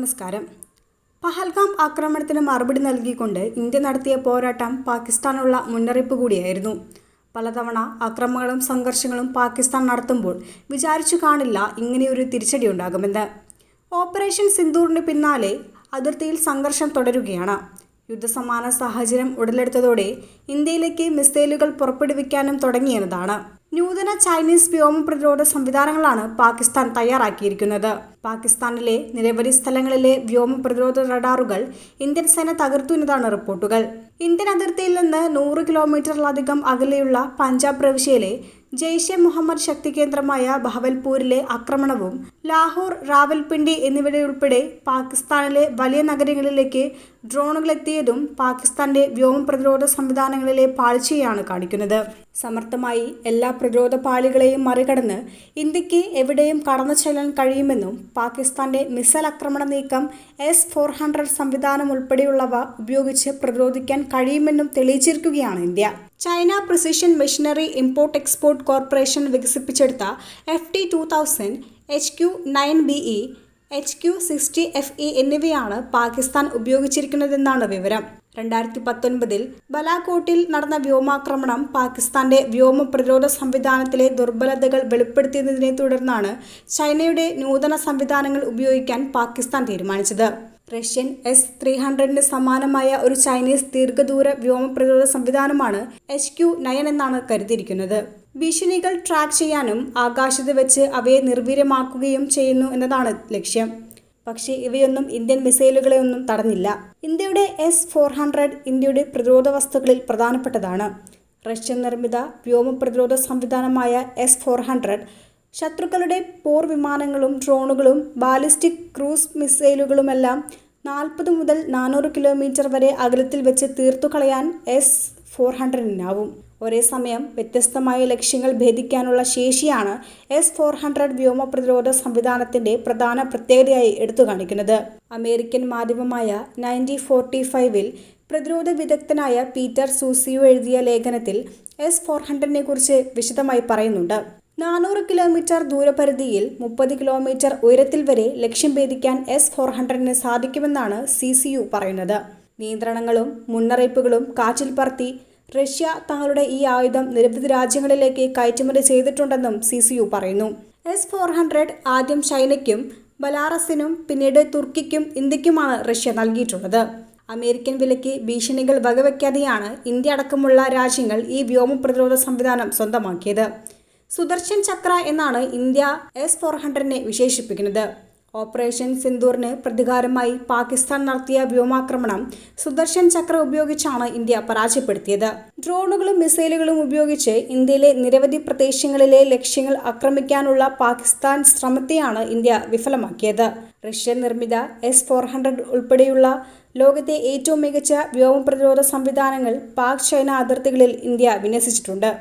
നമസ്കാരം. പഹൽഗാം ആക്രമണത്തിന് മറുപടി നൽകിക്കൊണ്ട് ഇന്ത്യ നടത്തിയ പോരാട്ടം പാകിസ്ഥാനുള്ള മുന്നറിയിപ്പ് കൂടിയായിരുന്നു. പലതവണ അക്രമങ്ങളും സംഘർഷങ്ങളും പാകിസ്ഥാൻ നടത്തുമ്പോൾ വിചാരിച്ചു കാണില്ല ഇങ്ങനെയൊരു തിരിച്ചടി ഉണ്ടാകുമെന്ന് ഓപ്പറേഷൻ സിന്ദൂറിന് പിന്നാലെ അതിർത്തിയിൽ സംഘർഷം തുടരുകയാണ്. യുദ്ധസമാന സാഹചര്യം ഉടലെടുത്തതോടെ ഇന്ത്യയിലേക്ക് മിസൈലുകൾ പുറപ്പെടുവിക്കാനും തുടങ്ങിയെന്നതാണ്. നൂതന ചൈനീസ് വ്യോമ പ്രതിരോധ സംവിധാനങ്ങളാണ് പാകിസ്ഥാൻ തയ്യാറാക്കിയിരിക്കുന്നത്. പാകിസ്ഥാനിലെ നിരവധി സ്ഥലങ്ങളിലെ വ്യോമ പ്രതിരോധ റഡാറുകൾ ഇന്ത്യൻ സേന തകർത്തു എന്നതാണ് റിപ്പോർട്ടുകൾ. ഇന്ത്യൻ അതിർത്തിയിൽ നിന്ന് നൂറ് കിലോമീറ്ററിലധികം അകലെയുള്ള പഞ്ചാബ് പ്രവിശ്യയിലെ ജെയ്ഷെ മുഹമ്മദ് ശക്തി കേന്ദ്രമായ ബഹവൽപൂരിലെ ആക്രമണവും ലാഹോർ റാവൽപിണ്ടി എന്നിവയുൾപ്പെടെ പാകിസ്ഥാനിലെ വലിയ നഗരങ്ങളിലേക്ക് ഡ്രോണുകൾ എത്തിയതും പാകിസ്ഥാന്റെ വ്യോമ പ്രതിരോധ സംവിധാനങ്ങളിലെ പാളിച്ചയാണ് കാണിക്കുന്നത്. സമർത്ഥമായി എല്ലാ പ്രതിരോധ പാളികളെയും മറികടന്ന് ഇന്ത്യയ്ക്ക് എവിടെയും കടന്നു ചെല്ലാൻ കഴിയുമെന്നും പാകിസ്ഥാന്റെ മിസൈൽ ആക്രമണ നീക്കം എസ് ഫോർ ഹൺഡ്രഡ് സംവിധാനം ഉൾപ്പെടെയുള്ളവ ഉപയോഗിച്ച് പ്രതിരോധിക്കാൻ കഴിയുമെന്നും തെളിയിച്ചിരിക്കുകയാണ് India. China precision machinery import export corporation വികസിപ്പിച്ചെടുത്ത F T two thousand H Q nine B E H Q sixty F E എന്നിവയാണ് പാകിസ്ഥാൻ ഉപയോഗിച്ചിരിക്കുന്നതെന്നാണ് വിവരം. രണ്ടായിരത്തി പത്തൊൻപതിൽ ബലാക്കോട്ടിൽ നടന്ന വ്യോമാക്രമണം പാകിസ്ഥാന്റെ വ്യോമ പ്രതിരോധ സംവിധാനത്തിലെ ദുർബലതകൾ വെളിപ്പെടുത്തിയതിനെ തുടർന്നാണ് ചൈനയുടെ നൂതന സംവിധാനങ്ങൾ ഉപയോഗിക്കാൻ പാകിസ്ഥാൻ തീരുമാനിച്ചത്. റഷ്യൻ എസ് ത്രീ ഹൺഡ്രഡിന് സമാനമായ ഒരു ചൈനീസ് ദീർഘദൂര വ്യോമ പ്രതിരോധ സംവിധാനമാണ് എച്ച് ക്യു നയൻ എന്നാണ് കരുതിയിരിക്കുന്നത്. ഭീഷണികൾ ട്രാക്ക് ചെയ്യാനും ആകാശത്ത് വെച്ച് അവയെ നിർവീര്യമാക്കുകയും ചെയ്യുന്നു എന്നതാണ് ലക്ഷ്യം. പക്ഷേ ഇവയൊന്നും ഇന്ത്യൻ മിസൈലുകളെ ഒന്നും തടഞ്ഞില്ല. ഇന്ത്യയുടെ എസ് ഫോർ ഹൺഡ്രഡ് ഇന്ത്യയുടെ പ്രതിരോധ വസ്തുക്കളിൽ പ്രധാനപ്പെട്ടതാണ്. റഷ്യൻ നിർമ്മിത വ്യോമ പ്രതിരോധ സംവിധാനമായ എസ് ഫോർ ഹൺഡ്രഡ് ശത്രുക്കളുടെ പോർ വിമാനങ്ങളും ഡ്രോണുകളും ബാലിസ്റ്റിക് ക്രൂസ് മിസൈലുകളുമെല്ലാം നാൽപ്പത് മുതൽ നാനൂറ് കിലോമീറ്റർ വരെ അകലത്തിൽ വെച്ച് തീർത്തു കളയാൻ എസ് ഫോർ ഹൺഡ്രഡിനാവും ഒരേ സമയം വ്യത്യസ്തമായ ലക്ഷ്യങ്ങൾ ഭേദിക്കാനുള്ള ശേഷിയാണ് എസ് ഫോർ ഹൺഡ്രഡ് വ്യോമ പ്രതിരോധ സംവിധാനത്തിന്റെ പ്രധാന പ്രത്യേകതയായി എടുത്തു കാണിക്കുന്നത്. അമേരിക്കൻ മാധ്യമമായ നയന്റി ഫോർട്ടി ഫൈവിൽ പ്രതിരോധ വിദഗ്ധനായ പീറ്റർ സൂസിയോ എഴുതിയ ലേഖനത്തിൽ എസ് ഫോർ ഹൺഡ്രഡിനെ കുറിച്ച് വിശദമായി പറയുന്നുണ്ട്. നാനൂറ് കിലോമീറ്റർ ദൂരപരിധിയിൽ മുപ്പത് കിലോമീറ്റർ ഉയരത്തിൽ വരെ ലക്ഷ്യം ഭേദിക്കാൻ എസ് ഫോർ ഹൺഡ്രഡിന് സാധിക്കുമെന്നാണ് സി സി യു പറയുന്നത്. നിയന്ത്രണങ്ങളും മുന്നറിയിപ്പുകളും കാറ്റിൽ പറത്തി റഷ്യ തങ്ങളുടെ ഈ ആയുധം നിരവധി രാജ്യങ്ങളിലേക്ക് കയറ്റുമതി ചെയ്തിട്ടുണ്ടെന്നും സി സി യു പറയുന്നു. എസ് ഫോർ ഹൺഡ്രഡ് ആദ്യം ചൈനയ്ക്കും ബലാറസിനും പിന്നീട് തുർക്കിക്കും ഇന്ത്യക്കുമാണ് റഷ്യ നൽകിയിട്ടുള്ളത്. അമേരിക്കൻ വിലയ്ക്ക് ഭീഷണികൾ വകവയ്ക്കാതെയാണ് ഇന്ത്യ അടക്കമുള്ള രാജ്യങ്ങൾ ഈ വ്യോമ പ്രതിരോധ സംവിധാനം സ്വന്തമാക്കിയത്. സുദർശൻ ചക്ര എന്നാണ് ഇന്ത്യ എസ് ഫോർ ഹൺഡ്രഡിനെ വിശേഷിപ്പിക്കുന്നത്. ഓപ്പറേഷൻ സിന്ദൂറിന് പ്രതികാരമായി പാകിസ്ഥാൻ നടത്തിയ വ്യോമാക്രമണം സുദർശൻ ചക്ര ഉപയോഗിച്ചാണ് ഇന്ത്യ പരാജയപ്പെടുത്തിയത്. ഡ്രോണുകളും മിസൈലുകളും ഉപയോഗിച്ച് ഇന്ത്യയിലെ നിരവധി പ്രദേശങ്ങളിലെ ലക്ഷ്യങ്ങൾ ആക്രമിക്കാനുള്ള പാകിസ്ഥാൻ ശ്രമത്തെയാണ് ഇന്ത്യ വിഫലമാക്കിയത്. റഷ്യൻ നിർമ്മിത എസ് ഫോർ ഹൺഡ്രഡ് ഉൾപ്പെടെയുള്ള ലോകത്തെ ഏറ്റവും മികച്ച വ്യോമ പ്രതിരോധ സംവിധാനങ്ങൾ പാക് ചൈന അതിർത്തികളിൽ ഇന്ത്യ വിന്യസിച്ചിട്ടുണ്ട്.